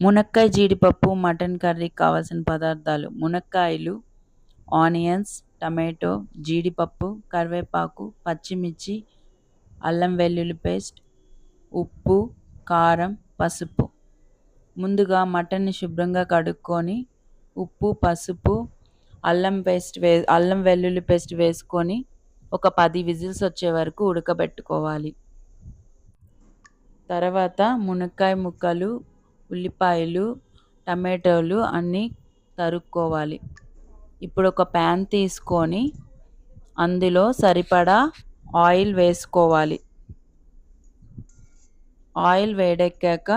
మునక్కాయ జీడిపప్పు మటన్ కర్రీకి కావాల్సిన పదార్థాలు మునక్కాయలు ఆనియన్స్ టమాటో జీడిపప్పు కరివేపాకు పచ్చిమిర్చి అల్లం వెల్లుల్లి పేస్ట్ ఉప్పు కారం పసుపు. ముందుగా మటన్ని శుభ్రంగా కడుక్కొని ఉప్పు పసుపు అల్లం పేస్ట్ వే అల్లం వెల్లుల్లి పేస్ట్ వేసుకొని ఒక పది విజిల్స్ వచ్చే వరకు ఉడకబెట్టుకోవాలి. తర్వాత మునక్కాయ ముక్కలు ఉల్లిపాయలు టమాటోలు అన్నీ తరుక్కోవాలి. ఇప్పుడు ఒక ప్యాన్ తీసుకొని అందులో సరిపడా ఆయిల్ వేసుకోవాలి. ఆయిల్ వేడెక్కాక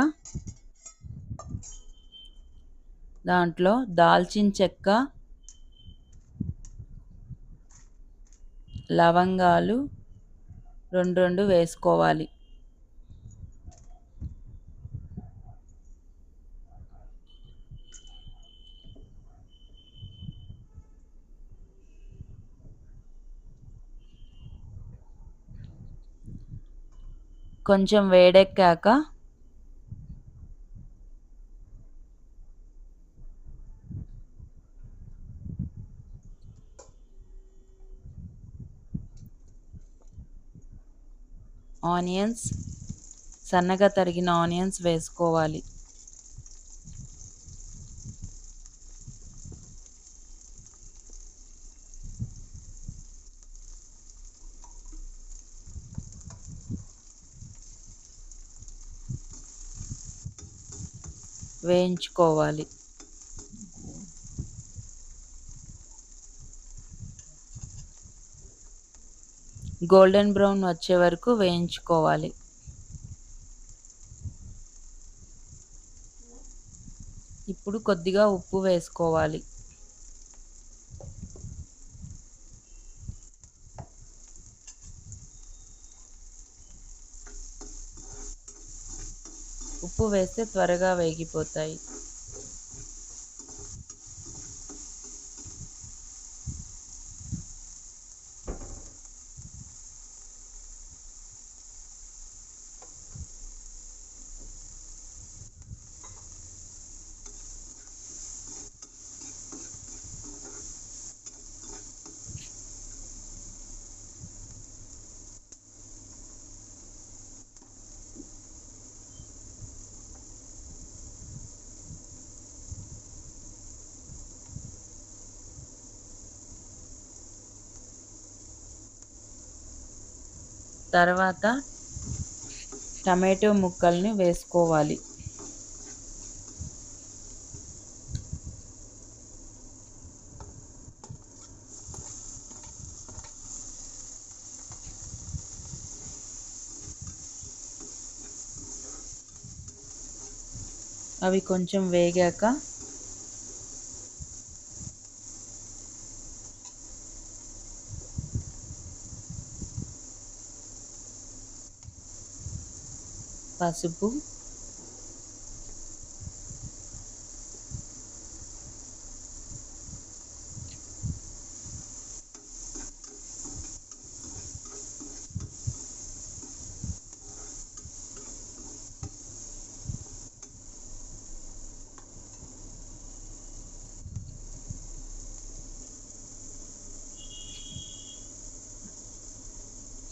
దాంట్లో దాల్చిన చెక్క లవంగాలు రెండు రెండు వేసుకోవాలి. కొంచెం వేడెక్కాక ఆనియన్స్ సన్నగా తరిగిన ఆనియన్స్ వేసుకోవాలి. వేయించుకోవాలి. గోల్డెన్ బ్రౌన్ వచ్చే వరకు వేయించుకోవాలి. ఇప్పుడు కొద్దిగా ఉప్పు వేసుకోవాలి. ఉప్పు వేస్తే త్వరగా వేగిపోతాయి. తర్వాత టమాటో ముక్కల్ని వేసుకోవాలి. అవి కొంచెం వేగాక పసుపు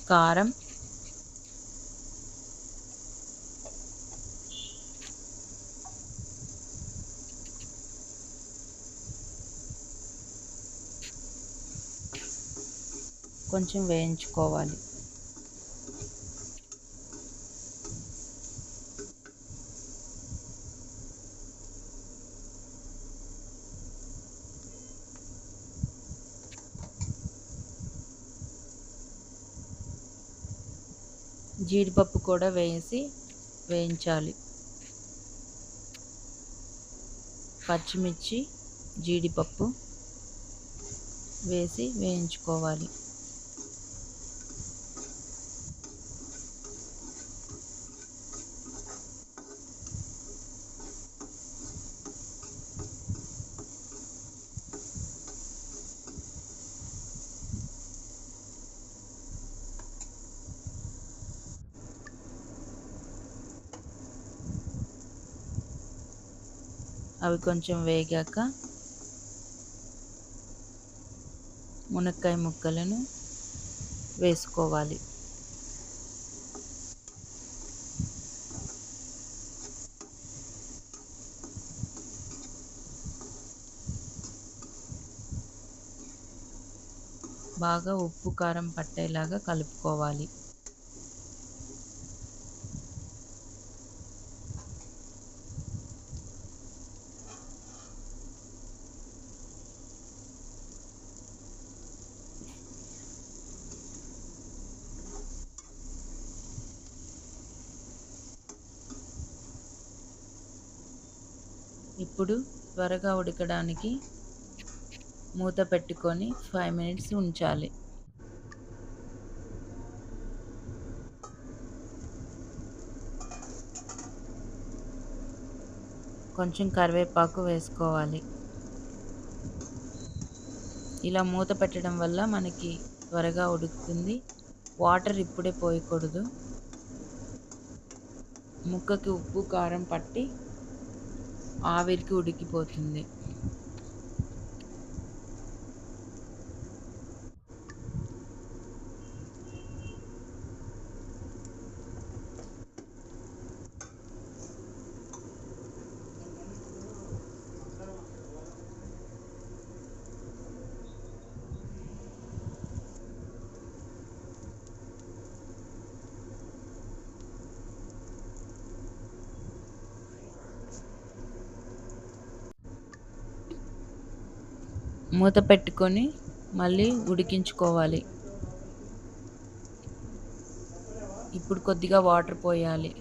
కారం కొంచెం వేయించుకోవాలి. జీడిపప్పు కూడా వేసి వేయించాలి. పచ్చిమిర్చి జీడిపప్పు వేసి వేయించుకోవాలి. అవి కొంచెం వేగాక మునక్కాయ ముక్కలను వేసుకోవాలి. బాగా ఉప్పు కారం పట్టేలాగా కలుపుకోవాలి. ఇప్పుడు త్వరగా ఉడకడానికి మూత పెట్టుకొని ఫైవ్ మినిట్స్ ఉంచాలి. కొంచెం కరివేపాకు వేసుకోవాలి. ఇలా మూత పెట్టడం వల్ల మనకి త్వరగా ఉడుకుతుంది. వాటర్ ఇప్పుడే పోయకూడదు. ముక్కకి ఉప్పు కారం పట్టి ఆవిరికి ఉడికిపోతుంది. మూత పెట్టుకొని మళ్ళీ ఉడికించుకోవాలి. ఇప్పుడు కొద్దిగా వాటర్ పోయాలి.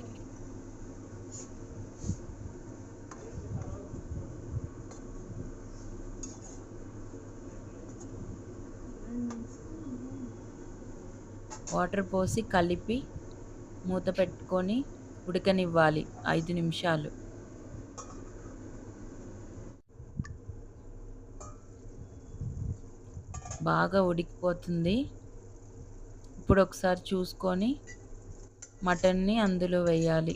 వాటర్ పోసి కలిపి మూత పెట్టుకొని ఉడకనివ్వాలి ఐదు నిమిషాలు. బాగా ఉడికిపోతుంది. ఇప్పుడు ఒకసారి చూసుకొని మటన్ని అందులో వేయాలి.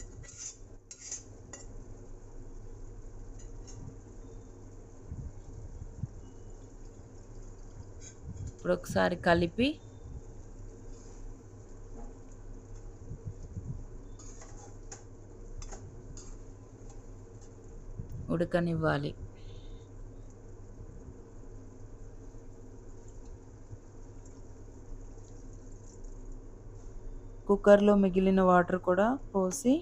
ఇప్పుడు ఒకసారి కలిపి ఉడకనివ్వాలి. కుక్కర్లో మిగిలిన వాటర్ కూడా పోసి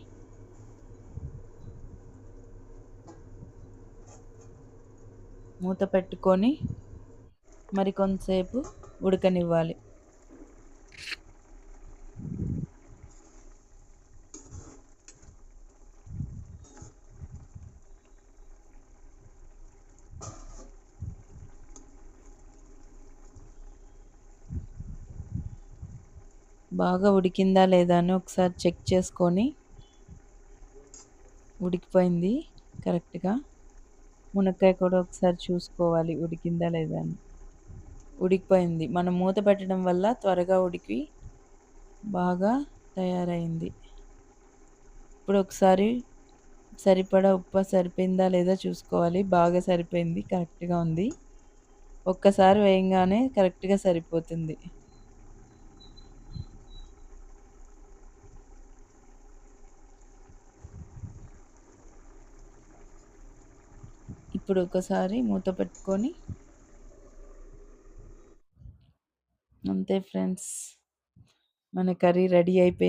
మూత పెట్టుకొని మరి కొంతసేపు ఉడకనివ్వాలి. బాగా ఉడికిందా లేదా అని ఒకసారి చెక్ చేసుకొని ఉడికిపోయింది కరెక్ట్గా. మునక్కాయ కూడా ఒకసారి చూసుకోవాలి ఉడికిందా లేదా అని. ఉడికిపోయింది. మనం మూత పెట్టడం వల్ల త్వరగా ఉడికి బాగా తయారైంది. ఇప్పుడు ఒకసారి సరిపడా ఉప్పు సరిపోయిందా లేదా చూసుకోవాలి. బాగా సరిపోయింది కరెక్ట్గా ఉంది. ఒక్కసారి వేయంగానే కరెక్ట్గా సరిపోతుంది. ఇప్పుడు ఒకసారి మూత పెట్టుకొని. అంతే ఫ్రెండ్స్ మన కర్రీ రెడీ అయిపోయింది.